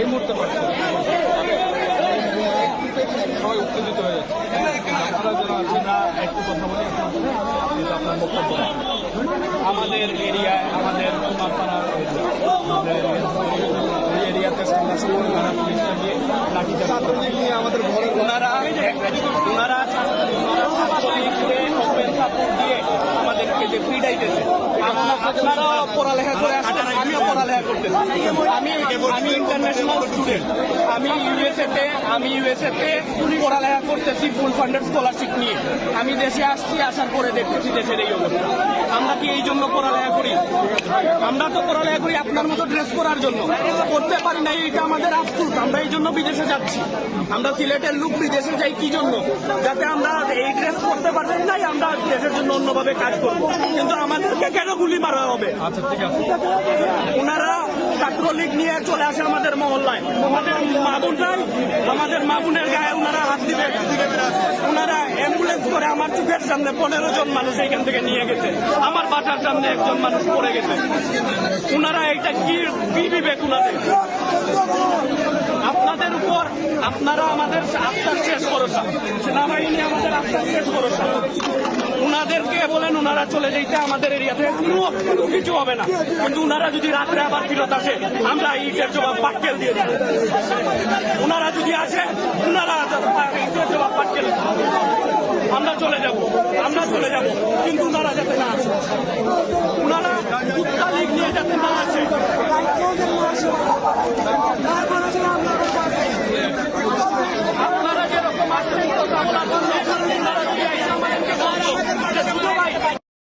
এই মুহূর্তে পারছে সবাই উত্তেজিত হয়ে যাচ্ছে। আপনারা যারা আছেন না একটু কথা বলে। আপনার বক্তব্য। আমাদের এরিয়ায় আমাদের কুমারপাড়ার আমাদের এই এরিয়াতে সন্ন্যাসী পরিবারা পুলিশটা দিয়ে লাঠি নিয়ে আমাদের ঘরের ওনারা ওনারা ওনারা পড়ালেখা করে আমিও পড়ালেখা করতেছি আমি ইন্টারন্যাশনাল স্টুডেন্ট আমি আমি পড়ালেখা করতেছি ফুল আমি দেশে আসছি আসার পরে দেখতেছি দেশের এই অবস্থা আমরা কি এই জন্য পড়ালেখা করি। আমরা তো পড়ালেখা করি আপনার মতো ড্রেস করার জন্য। করতে পারি না এটা আমাদের আফসুস। আমরা এই জন্য বিদেশে যাচ্ছি। আমরা সিলেটের লোক বিদেশে যাই কি জন্য? যাতে আমরা এই ড্রেস করতে পারি নাই আমরা দেশের জন্য অন্যভাবে কাজ করব। কিন্তু আমাদেরকে কেন গুলি মারা হবে? আচ্ছা ঠিক আছে। ওনারা ছাত্রলীগ নিয়ে চলে আসে আমাদের মহল্লায়। আমাদের মাবুন নাই আমাদের মাবুনের গায়ে ওনারা হাত দিবে। আমার চোখের সামনে পনেরো জন মানুষ এখান থেকে নিয়ে গেছে। আমার বাসার সামনে একজন মানুষ পড়ে গেছে। ওনারা এইটা কি কি বিবেক ওনাদের আপনাদের উপর আপনারা আমাদের আস্থার শেষ ভরসা। সেনাবাহিনী আমাদের আস্থার শেষ ভরসা। উনাদেরকে বলেন, উনারা চলে যেতে আমাদের এরিয়াতে কোনো কিছু হবে না। কিন্তু উনারা যদি রাত্রে আবার ফিরত আসে, আমরা ইটের জবাব পাটকেল দিয়ে দেব। উনারা যদি আসে উনারা ইটের জবাব পাটকেল আমরা চলে যাব আমরা চলে যাব কিন্তু তারা যাতে না আসে।